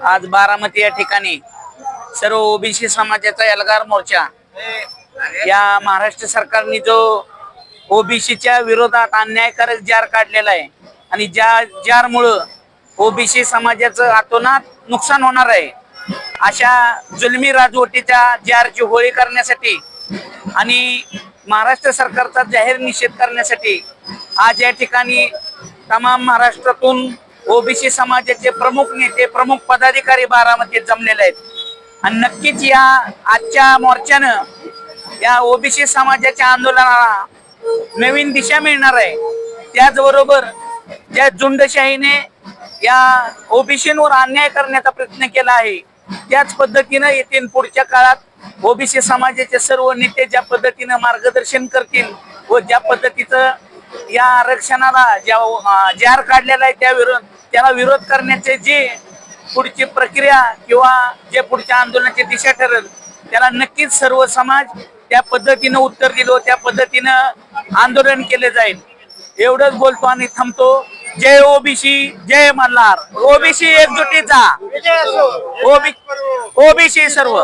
आज बारामती या ठिकाणी सर्व ओबीसी समाजाचा एल्गार मोर्चा या महाराष्ट्र सरकारने जो ओबीसीच्या विरोधात अन्यायकारक जार काढलेला आहे आणि ज्या जारमुळं ओबीसी समाजाचं अतोनात नुकसान होणार आहे अशा जुलमी राजवटीच्या जारची होळी करण्यासाठी आणि महाराष्ट्र सरकारचा जाहीर निषेध करण्यासाठी आज या ठिकाणी तमाम महाराष्ट्रातून ओबीसी समाजाचे प्रमुख नेते प्रमुख पदाधिकारी बारामतीत जमलेले आहेत. आणि नक्कीच या आजच्या मोर्चानं या ओबीसी समाजाच्या आंदोलनाला नवीन दिशा मिळणार आहे. त्याचबरोबर ज्या झुंडशाहीने या ओबीसींवर अन्याय करण्याचा प्रयत्न केला आहे त्याच पद्धतीनं येथील पुढच्या काळात ओबीसी समाजाचे सर्व नेते ज्या पद्धतीनं मार्गदर्शन करतील व ज्या पद्धतीचं या आरक्षणाला ज्या जार काढलेला आहे त्या विरोध त्याला विरोध करण्याचे जे पुढची प्रक्रिया किंवा जे पुढच्या आंदोलनाची दिशा ठरेल त्याला नक्कीच सर्व समाज त्या पद्धतीनं उत्तर दिलं त्या पद्धतीनं आंदोलन केले जाईल. एवढंच बोलतो आणि थांबतो. जय ओबीसी जय मल्हार. ओबीसी एकजुटीचा. ओबी ओबीसी सर्व.